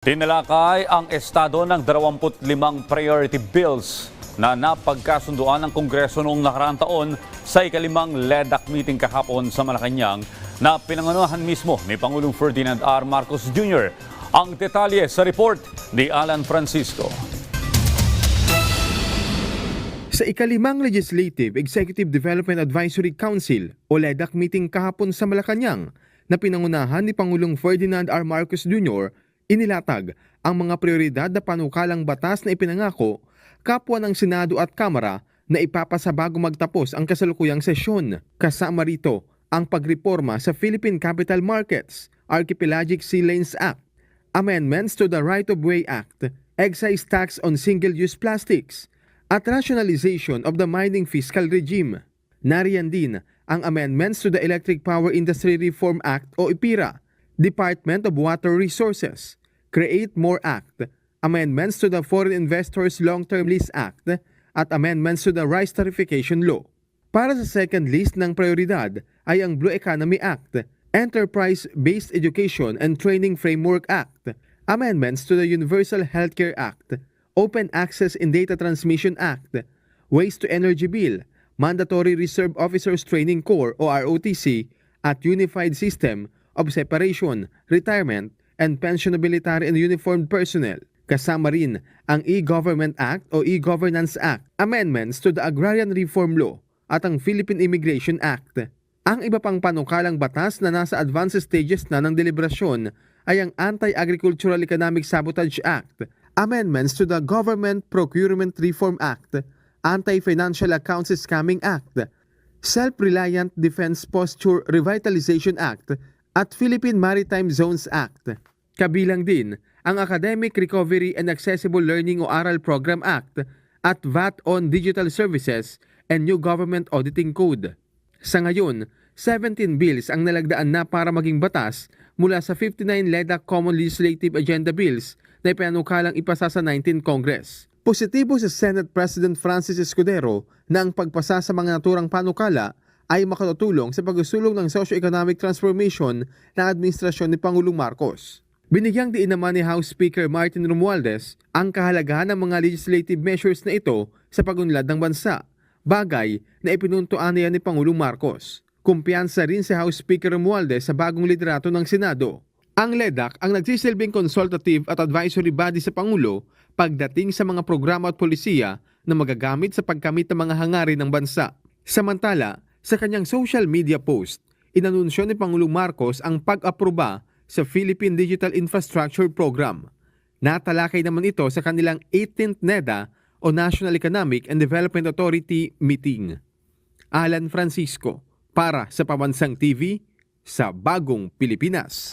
Tinalakay ang estado ng 25 priority bills na napagkasunduan ng Kongreso noong nakaraang taon sa ikalimang LEDAC meeting kahapon sa Malacanang na pinangunahan mismo ni Pangulong Ferdinand R. Marcos Jr. Ang detalye sa report ni Alan Francisco. Sa ikalimang Legislative Executive Development Advisory Council o LEDAC meeting kahapon sa Malacanang na pinangunahan ni Pangulong Ferdinand R. Marcos Jr., inilatag ang mga prioridad na panukalang batas na ipinangako kapwa ng Senado at Kamara na ipapasa bago magtapos ang kasalukuyang sesyon. Kasama rito ang pagreforma sa Philippine Capital Markets, Archipelagic Sea Lanes Act, amendments to the Right-of-Way Act, excise tax on single-use plastics, at rationalization of the mining fiscal regime. Nariyan din ang amendments to the Electric Power Industry Reform Act o IPIRA, Department of Water Resources, Create More Act, amendments to the Foreign Investors Long-Term Lease Act, at amendments to the Rice Tarification Law. Para sa second list ng prioridad ay ang Blue Economy Act, Enterprise-Based Education and Training Framework Act, amendments to the Universal Healthcare Act, Open Access in Data Transmission Act, Waste to Energy Bill, Mandatory Reserve Officers Training Corps o ROTC, at Unified System of Separation, Retirement, and Pension Military and Uniformed Personnel. Kasama rin ang E-Government Act o E-Governance Act, amendments to the Agrarian Reform Law at ang Philippine Immigration Act. Ang iba pang panukalang batas na nasa advanced stages na ng deliberasyon ay ang Anti-Agricultural Economic Sabotage Act, amendments to the Government Procurement Reform Act, Anti-Financial Accounts Scamming Act, Self-Reliant Defense Posture Revitalization Act, at Philippine Maritime Zones Act. Kabilang din ang Academic Recovery and Accessible Learning o ARAL Program Act at VAT on Digital Services and New Government Auditing Code. Sa ngayon, 17 bills ang nalagdaan na para maging batas mula sa 59 LEDAC Common Legislative Agenda Bills na ipanukalang ipasa sa 19 Congress. Positibo sa Senate President Francis Escudero na ang pagpasa sa mga naturang panukala ay makatutulong sa pagsusulong ng socio-economic transformation ng administrasyon ni Pangulong Marcos. Binigyang diin naman ni House Speaker Martin Romualdez ang kahalagahan ng mga legislative measures na ito sa pagunlad ng bansa, bagay na ipinuntuan niya ni Pangulong Marcos. Kumpiyansa rin si House Speaker Romualdez sa bagong liderato ng Senado. Ang LEDAC ang nagsisilbing consultative at advisory body sa Pangulo pagdating sa mga programa at polisiya na magagamit sa pagkamit ng mga hangarin ng bansa. Samantala, sa kanyang social media post, inanunsyo ni Pangulong Marcos ang pag-aproba sa Philippine Digital Infrastructure Program. Natalakay naman ito sa kanilang 18th NEDA o National Economic and Development Authority meeting. Alan Francisco para sa Pamansang TV sa Bagong Pilipinas.